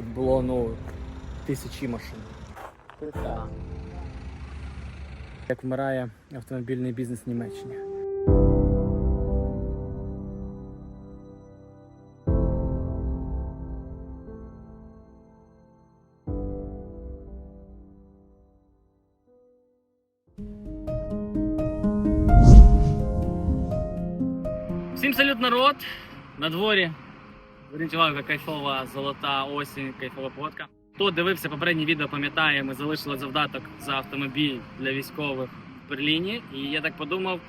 тут було ну, тисячі машин. Як вмирає автомобільний бізнес в Німеччині. Всім салют, народ! На дворі. Яка кайфова золота осінь, кайфова погодка. Хто дивився попереднє відео, пам'ятає, ми залишили завдаток за автомобіль для військових в Берліні. І я так подумав,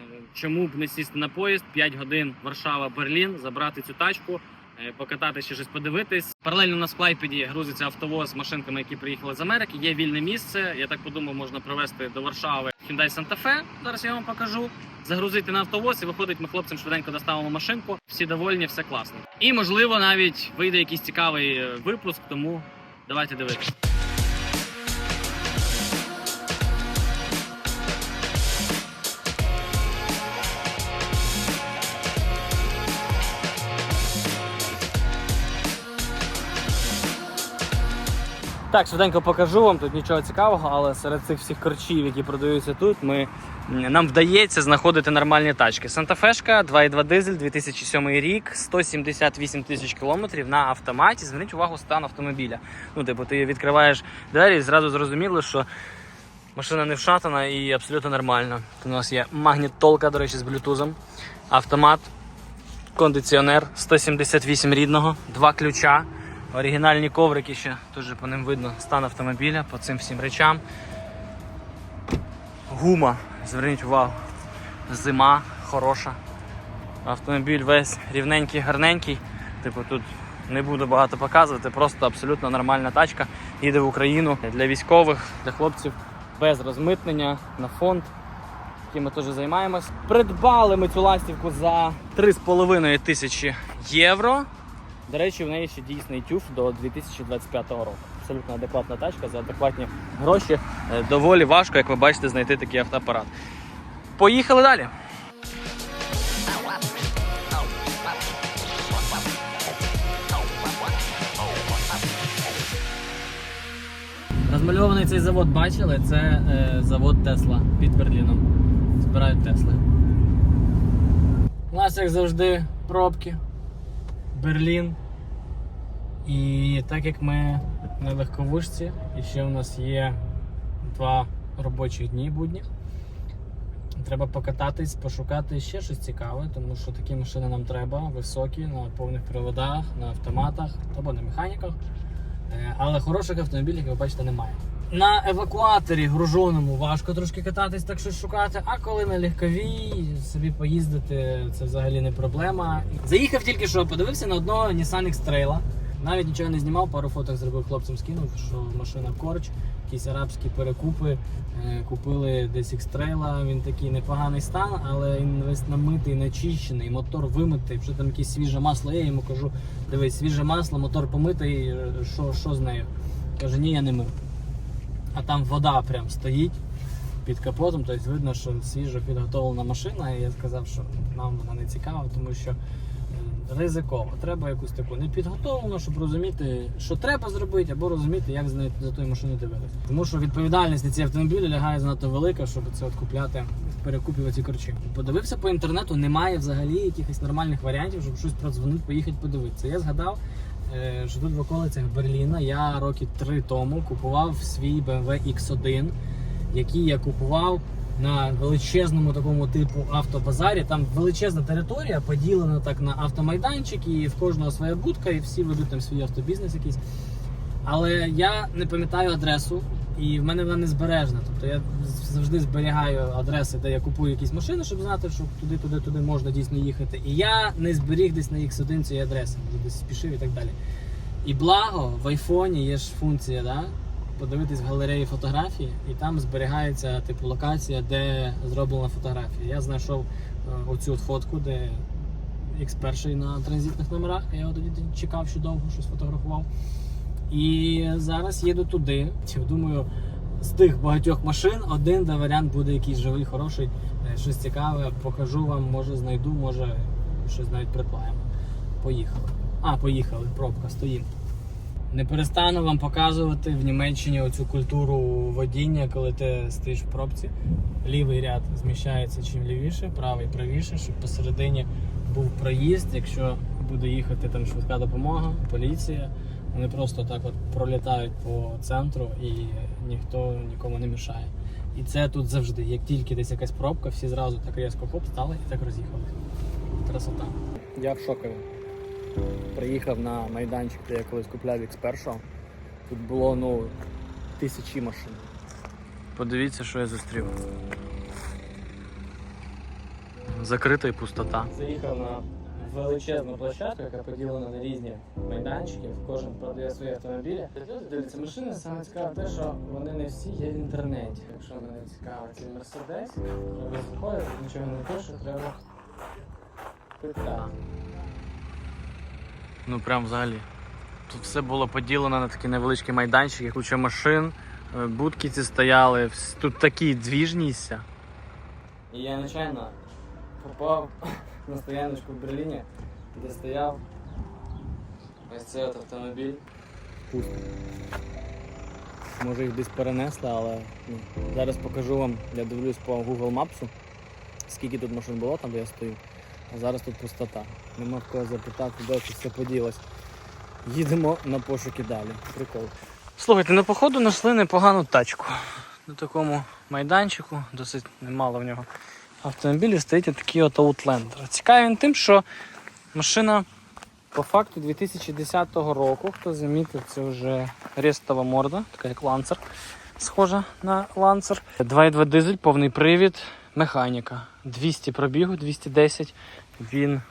е, чому б не сісти на поїзд 5 годин Варшава-Берлін, забрати цю тачку, е, покатати ще щось подивитись. Паралельно на склайпеді грузиться автовоз з машинками, які приїхали з Америки. Є вільне місце. Я так подумав, можна провести до Варшави Hyundai Santa Fe. Зараз я вам покажу. Загрузити на автовоз і виходить, ми хлопцям швиденько доставимо машинку. Всі довольні, все класно. І можливо навіть вийде якийсь цікавий е, випуск, тому давайте дивитися. Так, швиденько покажу вам тут нічого цікавого, але серед цих всіх корчів, які продаються тут, ми, нам вдається знаходити нормальні тачки. Санта-Фешка, 2.2 дизель, 2007 рік, 178 тисяч кілометрів на автоматі. Зверніть увагу стан автомобіля. Ну, типу, ти відкриваєш двері і зразу зрозуміло, що машина не вшатана і абсолютно нормальна. Тут у нас є магнітолка, до речі, з блютузом, автомат, кондиціонер 178 рідного, два ключа. Оригінальні коврики ще теж по ним видно стан автомобіля по цим всім речам. Гума, зверніть увагу, зима хороша. Автомобіль весь рівненький, гарненький. Типу тут не буду багато показувати, просто абсолютно нормальна тачка. Їде в Україну для військових, для хлопців без розмитнення на фонд, яким ми теж займаємось. Придбали ми цю ластівку за 3,5 тисячі євро. До речі, в неї ще дійсний тюф до 2025 року. Абсолютно адекватна тачка за адекватні гроші. Е, Доволі важко, як ви бачите, знайти такий автоапарат. Поїхали далі. Розмальований цей завод бачили? Це е, завод Тесла під Берліном. Збирають Тесли. У нас, як завжди, пробки. Берлін. І так як ми на легковушці, і ще у нас є два робочі дні будніх, треба покататись, пошукати ще щось цікаве, тому що такі машини нам треба, високі, на повних приводах, на автоматах або на механіках. Е, Але хороших автомобілів, як ви бачите, немає. На евакуаторі гружоному важко трошки кататись, так щось шукати. А коли на легковій собі поїздити, це взагалі не проблема. Заїхав тільки що, подивився на одного Nissan X-Trail. Навіть нічого не знімав, пару фоток зробив хлопцям, скинув, що машина корч, якісь арабські перекупи. Е, Купили десь X-Trail, він такий непоганий стан, але він весь намитий, начищений, мотор вимитий, вже там якесь свіже масло є. Я йому кажу, дивись, свіже масло, мотор помитий, е, що, що з нею? Каже, ні, я не мив. А там вода прям стоїть під капотом, тобто видно, що свіжо підготовлена машина. І я сказав, що нам вона не цікава, тому що е, ризиково. Треба якусь таку непідготовлену, щоб розуміти, що треба зробити, або розуміти, як за тою машиною дивитися. Тому що відповідальність на ці автомобілі лягає занадто велика, щоб це от купляти в перекупі оці корчі. Подивився по інтернету, немає взагалі якихось нормальних варіантів, щоб щось продзвонити, поїхати подивитися. Я згадав, е, що в околицях Берліна я роки три тому купував свій BMW X1, який я купував на величезному такому типу автобазарі. Там величезна територія поділена так на автомайданчики, і в кожного своя будка, і всі ведуть там свій автобізнес якийсь. Але я не пам'ятаю адресу, і в мене вона не збережна. Тобто я завжди зберігаю адреси, де я купую якісь машини, щоб знати, що туди, туди, туди можна дійсно їхати. І я не зберіг десь на X1 цієї адреси, може десь спішив і так далі. І благо в айфоні є ж функція, да? подивитись в галереї фотографії, і там зберігається типу локація, де зроблена фотографія. Я знайшов е, оцю от фотку, де X1 на транзитних номерах. Я його тоді чекав, що довго щось фотографував. І зараз їду туди. Думаю, з тих багатьох машин один де варіант буде якийсь живий, хороший, е, щось цікаве. Покажу вам, може знайду, може щось навіть придбаємо. Поїхали. А, поїхали, пробка, стоїмо. Не перестану вам показувати в Німеччині оцю культуру водіння, коли ти стоїш в пробці. Лівий ряд зміщається чим лівіше, правий правіше, щоб посередині був проїзд. Якщо буде їхати там швидка допомога, поліція, вони просто так от пролітають по центру і ніхто нікому не мішає. І це тут завжди. Як тільки десь якась пробка, всі зразу так різко хоп, стали і так роз'їхали. Красота. Я в шокові. Приїхав на майданчик, де я колись купляв X1. Тут було ну тисячі машин. Подивіться, що я зустрів. Закрита і пустота. Заїхав на величезну площадку, яка поділена на різні майданчики. Кожен продає свої автомобілі. Люди дивляться машини, саме цікаве те, що вони не всі є в інтернеті. Якщо мене цікавить цей мерседес, треба заходити, нічого не пише, треба питати. Ну прям взагалі. Тут все було поділено на такі невеличкі майданчики, куча машин, е, будки ці стояли, тут такі двіжнісся. І я нечайно попав на стояночку в Берліні, де стояв ось цей от автомобіль. Пусто. Може їх десь перенесли, але ну, зараз покажу вам, я дивлюсь по Google Maps, скільки тут машин було там, де я стою. А зараз тут пустота. Нема в кого запитати, де все поділось. Їдемо на пошуки далі. Прикол. Слухайте, на походу знайшли непогану тачку. На такому майданчику, досить немало в нього автомобілів стоїть такий от Outlander. Цікавий він тим, що машина по факту 2010 року, хто замітив, це вже рестова морда, така як ланцер, схожа на ланцер. 2.2 дизель, повний привід, механіка. 200 пробігу, 210. Він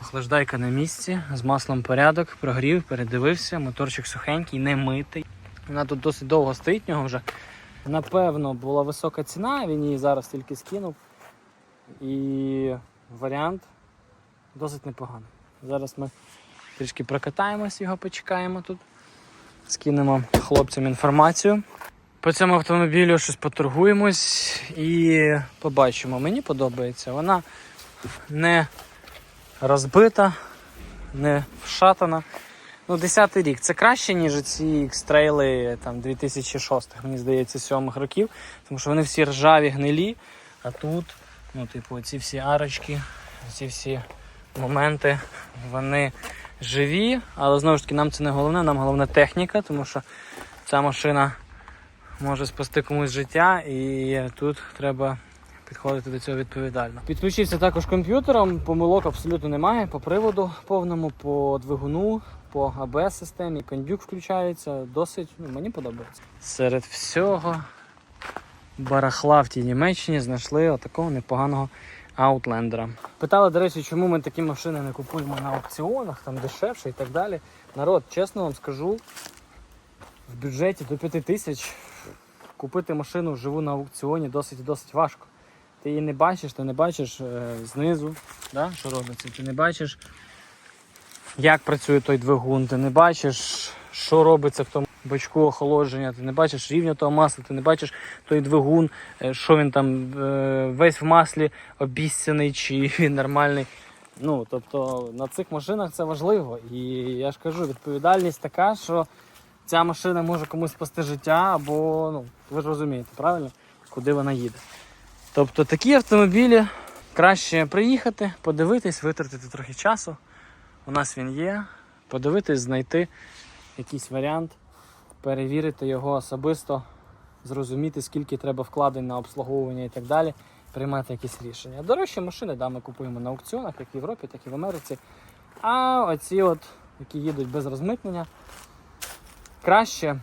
охлаждайка на місці, з маслом порядок, прогрів, передивився, моторчик сухенький, не митий. Вона тут досить довго стоїть в нього вже. Напевно, була висока ціна, він її зараз тільки скинув. І варіант досить непоганий. Зараз ми трішки прокатаємось, його почекаємо тут. Скинемо хлопцям інформацію. По цьому автомобілю щось поторгуємось і побачимо. Мені подобається. Вона не розбита, не вшатана. Ну, 10 рік це краще, ніж ці X-трейли там 2006, мені здається, 7 років, тому що вони всі ржаві, гнилі. А тут, ну, типу, ці всі арочки, ці всі моменти, вони живі, але знову ж таки нам це не головне, нам головна техніка, тому що ця машина може спасти комусь життя, і тут треба підходити до цього відповідально. Підключився також комп'ютером, помилок абсолютно немає по приводу повному, по двигуну, по АБС системі, кондюк включається, досить ну, мені подобається. Серед всього барахла в тій Німеччині знайшли отакого непоганого аутлендера. Питали, до речі, чому ми такі машини не купуємо на аукціонах, там дешевше і так далі. Народ, чесно вам скажу, в бюджеті до 5 тисяч купити машину вживу на аукціоні досить досить важко. Ти її не бачиш, ти не бачиш е, знизу, да, що робиться, ти не бачиш, як працює той двигун, ти не бачиш, що робиться в тому бачку охолодження, ти не бачиш рівня того масла, ти не бачиш той двигун, е, що він там е, весь в маслі обіцяний, чи він нормальний. Ну, тобто на цих машинах це важливо. І я ж кажу, відповідальність така, що ця машина може комусь спасти життя, або ну, ви ж розумієте, правильно, куди вона їде. Тобто такі автомобілі краще приїхати, подивитись, витратити трохи часу. У нас він є. Подивитись, знайти якийсь варіант, перевірити його особисто, зрозуміти, скільки треба вкладень на обслуговування і так далі, приймати якісь рішення. Дорожчі машини да, ми купуємо на аукціонах, як в Європі, так і в Америці. А оці, от, які їдуть без розмитнення, краще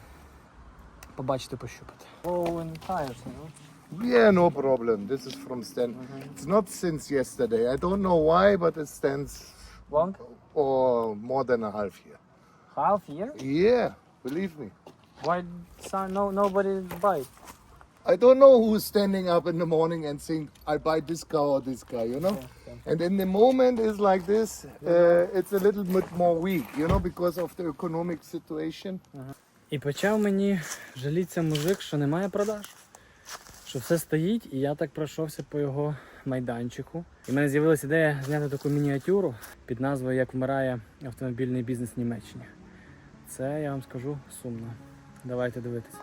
побачити, пощупати. Tires, you? Yeah, no problem. This is from Stan. It's not since yesterday. I don't know why, but it stands Long? For more than a half year. Half year? Yeah, believe me. Why son, no nobody buy? I don't know who's standing up in the morning and saying, I'll buy this car or this car, you know? And in the moment is like this, uh, it's a little bit more weak, you know, because of the economic situation. І почав мені жалітися мужик, що немає продаж. Що все стоїть, і я так пройшовся по його майданчику. І в мене з'явилася ідея зняти таку мініатюру під назвою Як вмирає автомобільний бізнес в Німеччині. це я вам скажу сумно. Давайте дивитися.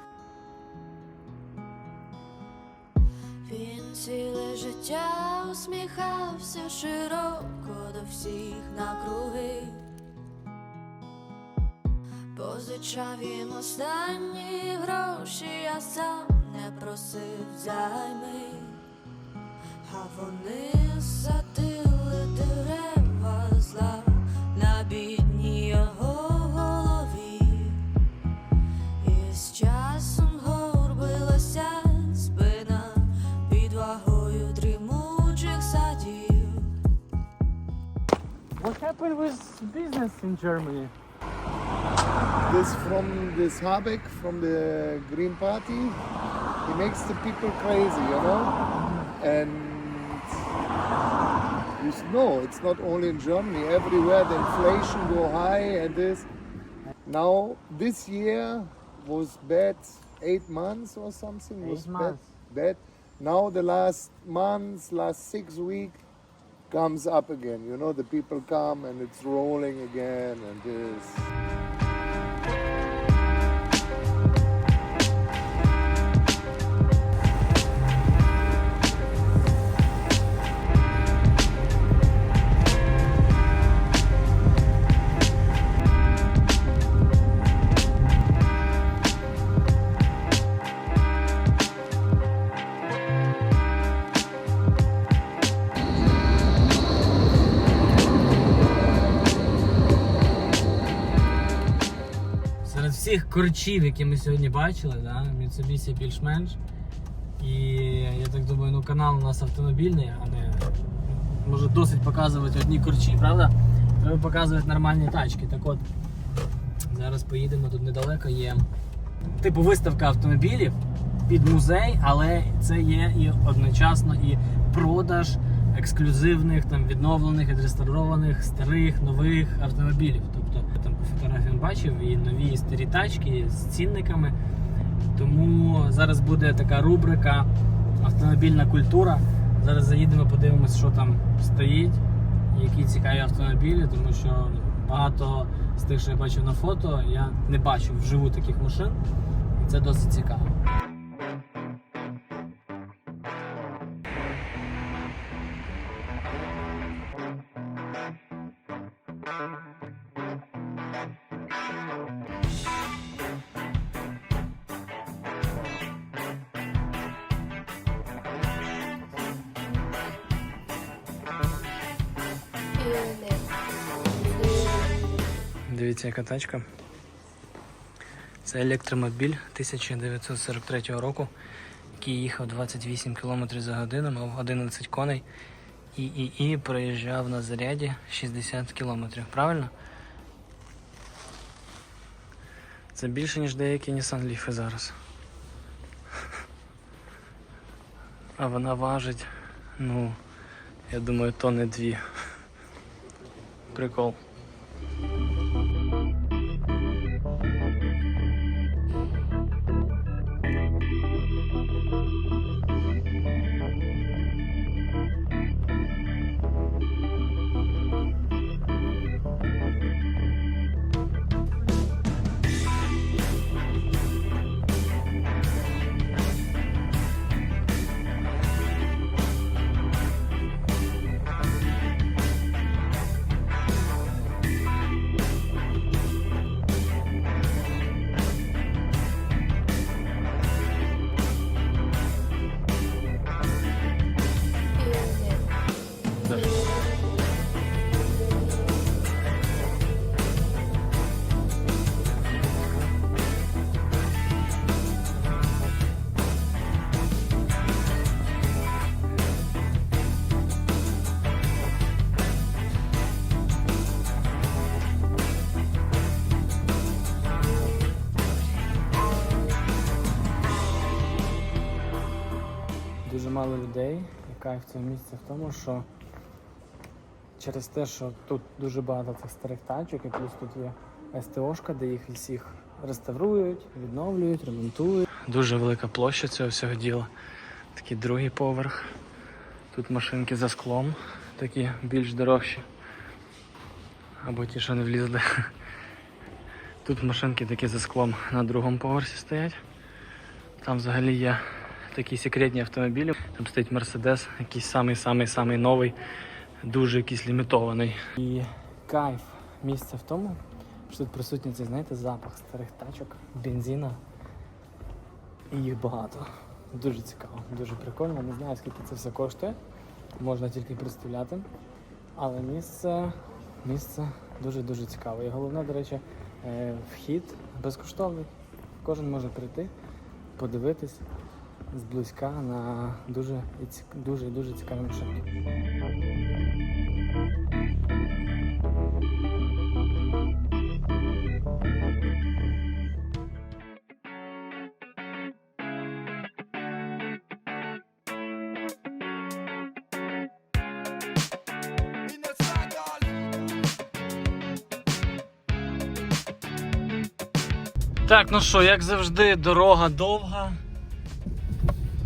Він ціле життя усміхався широко до всіх накруги. Позичав їм останні гроші, я сам не просив займи, What happened with business in Germany? This from this Habeck from the Green Party, he makes the people crazy, you know. And know, it's not only in Germany. Everywhere the inflation go high and this. Now this year was bad, eight months or something was months. bad. Bad. Now the last months, last six weeks comes up again. You know, the people come and it's rolling again and this. Всіх корчів, які ми сьогодні бачили, да, Mitsubishi більш-менш. І я так думаю, ну канал у нас автомобільний, а не може досить показувати одні корчі, правда? Треба показувати нормальні тачки. Так от, зараз поїдемо, тут недалеко є. Типу виставка автомобілів під музей, але це є і одночасно і продаж ексклюзивних, там відновлених, відреставрованих, старих, нових автомобілів. Тобто я він бачив і нові старі тачки з цінниками. Тому зараз буде така рубрика автомобільна культура. Зараз заїдемо, подивимося, що там стоїть, які цікаві автомобілі, тому що багато з тих, що я бачив на фото, я не бачив вживу таких машин, і це досить цікаво. Дивіться, яка тачка. Це електромобіль 1943 року, який їхав 28 км за годину, мав 11 коней і, і, і проїжджав на заряді 60 км. Правильно? Це більше, ніж деякі Nissan Leaf зараз. А вона важить, ну, я думаю, тонни дві. Прикол. Людей. І кайф цього місця в тому, що через те, що тут дуже багато цих старих тачок, і плюс тут є СТОшка, де їх всіх реставрують, відновлюють, ремонтують. Дуже велика площа цього всього діла. Такий другий поверх. Тут машинки за склом, такі більш дорожчі. Або ті, що не влізли. Тут машинки такі за склом на другому поверсі стоять. Там взагалі є такі секретні автомобілі. Там стоїть Мерседес, якийсь самий-самий-самий новий, дуже якийсь лімітований. І кайф місця в тому, що тут присутній цей, знаєте, запах старих тачок, бензина. І їх багато. Дуже цікаво, дуже прикольно. Не знаю, скільки це все коштує. Можна тільки представляти. Але місце, місце дуже-дуже цікаве. І головне, до речі, е, вхід безкоштовний. Кожен може прийти, подивитись зблизька на дуже дуже дуже цікаві машинки. Так, ну що, як завжди, дорога довга.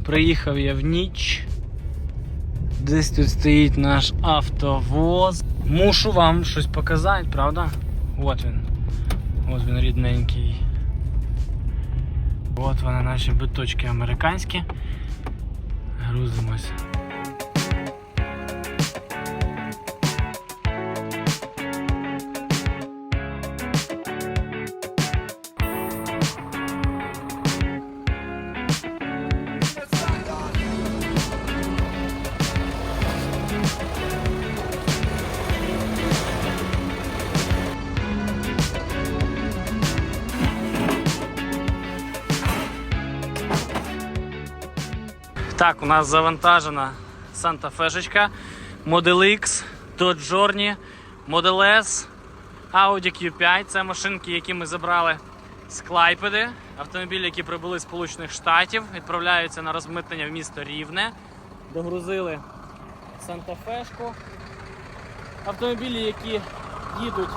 Приїхав я в ніч. Десь тут стоїть наш автовоз. Мушу вам щось показати, правда? От він. От він рідненький. От вони наші биточки американські. Грузимось. Так, у нас завантажена Санта Фешечка, Model X, Dodge Journey, Model S, Audi Q5. Це машинки, які ми забрали з Клайпеди. Автомобілі, які прибули з Сполучених Штатів, відправляються на розмитнення в місто Рівне. Догрузили Санта Фешку. Автомобілі, які їдуть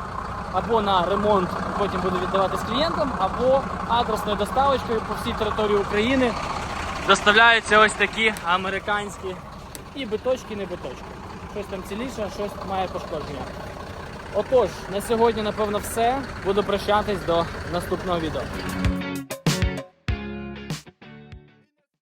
або на ремонт, потім будуть віддаватись клієнтам, або адресною доставочкою по всій території України доставляються ось такі американські і биточки, не биточки. Щось там ціліше, щось має пошкодження. Отож, на сьогодні, напевно, все. Буду прощатись до наступного відео.